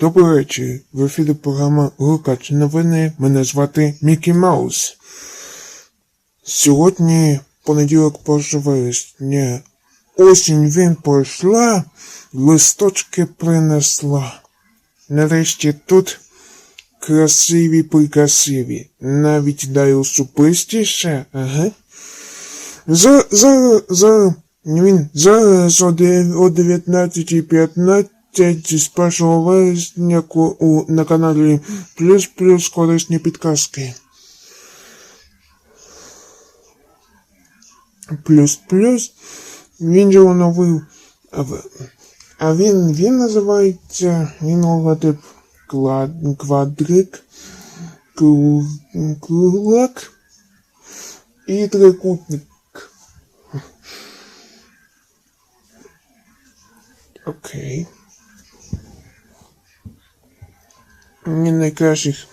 Добрий вечір. В ефірі програма Рукач новини. Мене звати Мікі Маус. Сьогодні понеділок вересня. Осінь він пройшла, листочки принесла. Нарешті тут красиві прикрасиві. Навіть дай особистіше. Ага. Зараз за, за, він зараз о 19.15 Третій з 1 вересня на каналі Плюс Плюс корисні підказки. Плюс плюс він же оновив. А він він називається він логотип квадрик круглак і трикутник. Окей. Okay. Мені найкращих.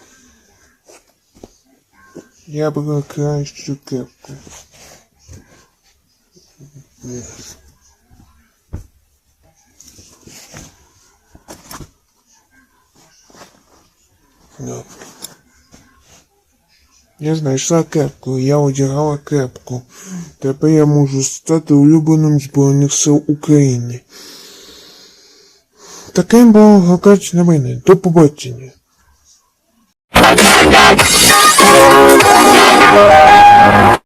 Я брав кращу кепку. Ну. Я знайшла кепку, я одягала кепку. Тепер я можу стати улюбленим Збройних сил України. Таким був Гукач на мене. До побачення.